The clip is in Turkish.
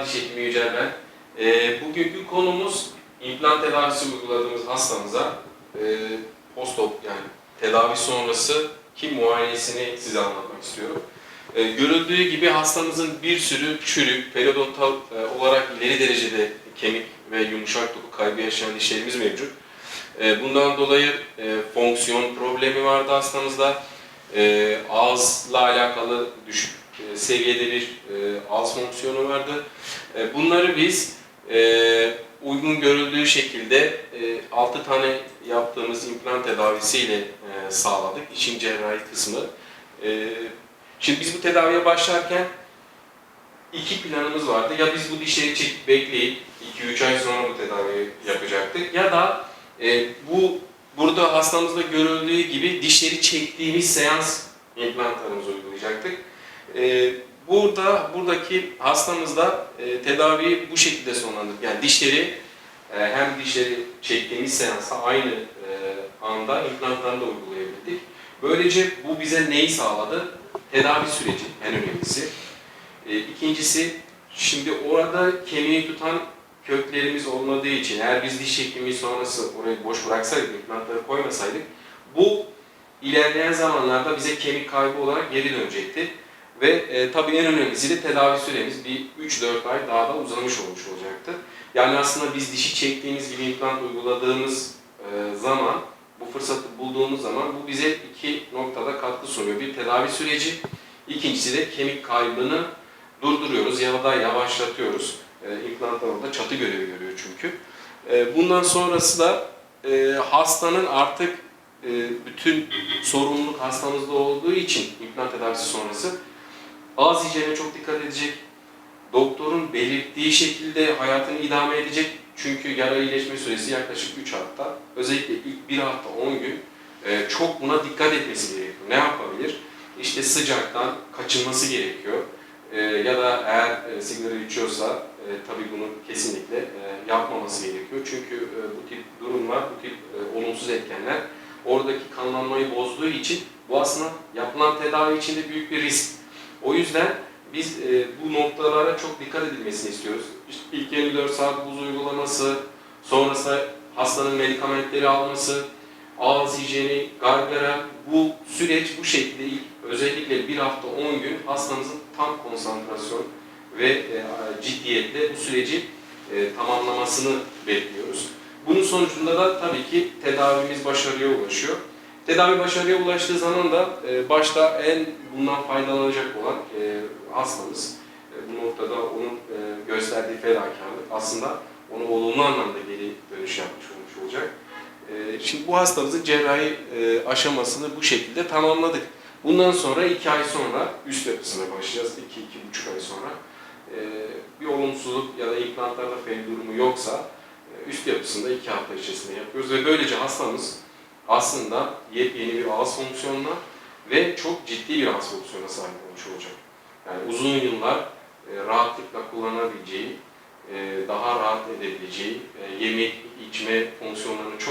Merhabalar diş hekimi Yücel ben. Ee, bugünkü konumuz implant tedavisi uyguladığımız hastamıza e, post-op yani tedavi sonrası ki muayenesini size anlatmak istiyorum. Ee, görüldüğü gibi hastamızın bir sürü çürük, periodontal e, olarak ileri derecede kemik ve yumuşak doku kaybı yaşayan dişlerimiz mevcut. Ee, bundan dolayı e, fonksiyon problemi vardı hastamızda. Ee, ağızla alakalı düşük e, seviyede bir e, ağız fonksiyonu vardı. E, bunları biz e, uygun görüldüğü şekilde e, 6 tane yaptığımız implant tedavisiyle e, sağladık. İşin cerrahi kısmı. E, şimdi biz bu tedaviye başlarken iki planımız vardı. Ya biz bu dişleri çekip bekleyip 2-3 ay sonra bu tedaviyi yapacaktık ya da e, bu burada hastamızda görüldüğü gibi dişleri çektiğimiz seans implantlarımızı uygulayacaktık. E, burada buradaki hastamızda e, tedaviyi bu şekilde sonlandırdık. Yani dişleri e, hem dişleri çektiğimiz seansta aynı e, anda implantlarını da uygulayabildik. Böylece bu bize neyi sağladı? Tedavi süreci en önemlisi. E, ikincisi şimdi orada kemiği tutan köklerimiz olmadığı için eğer biz diş çekimi sonrası orayı boş bıraksaydık, implantları koymasaydık bu ilerleyen zamanlarda bize kemik kaybı olarak geri dönecekti. Ve e, tabii en önemlisi de tedavi süremiz bir 3-4 ay daha da uzamış olmuş olacaktı. Yani aslında biz dişi çektiğimiz gibi implant uyguladığımız e, zaman, bu fırsatı bulduğumuz zaman bu bize iki noktada katkı sunuyor. Bir tedavi süreci, ikincisi de kemik kaybını durduruyoruz ya da yavaşlatıyoruz. E, implantlar orada çatı görevi görüyor çünkü. E, bundan sonrası da e, hastanın artık e, bütün sorumluluk hastamızda olduğu için implant tedavisi sonrası ağız hijyenine çok dikkat edecek. Doktorun belirttiği şekilde hayatını idame edecek. Çünkü yara iyileşme süresi yaklaşık 3 hafta. Özellikle ilk 1 hafta 10 gün e, çok buna dikkat etmesi gerekiyor. Ne yapabilir? İşte sıcaktan kaçınması gerekiyor. E, ya da eğer e, sigara içiyorsa tabii bunu kesinlikle yapmaması gerekiyor. Çünkü bu tip durumlar, bu tip olumsuz etkenler oradaki kanlanmayı bozduğu için bu aslında yapılan tedavi için de büyük bir risk. O yüzden biz e, bu noktalara çok dikkat edilmesini istiyoruz. İşte ilk 24 saat buz uygulaması, sonrasında hastanın medikamentleri alması, ağız hijyeni, gargara, bu süreç bu şekilde ilk özellikle bir hafta 10 gün hastamızın tam konsantrasyon ve e, ciddiyetle bu süreci e, tamamlamasını bekliyoruz. Bunun sonucunda da tabii ki tedavimiz başarıya ulaşıyor. Tedavi başarıya ulaştığı zaman da e, başta en bundan faydalanacak olan e, hastamız. E, bu noktada onun e, gösterdiği fedakarlık aslında onu olumlu anlamda geri dönüş yapmış olmuş olacak. E, şimdi bu hastamızın cerrahi e, aşamasını bu şekilde tamamladık. Bundan sonra iki ay sonra üst yapısına başlayacağız. iki iki buçuk ay sonra. E, bir olumsuzluk ya da implantlarda fail durumu yoksa e, üst yapısında iki hafta içerisinde yapıyoruz ve böylece hastamız aslında yepyeni bir ağız fonksiyonuna ve çok ciddi bir ağız fonksiyona sahip olmuş olacak. Yani uzun yıllar e, rahatlıkla kullanabileceği, e, daha rahat edebileceği, e, yemek, içme fonksiyonlarını çok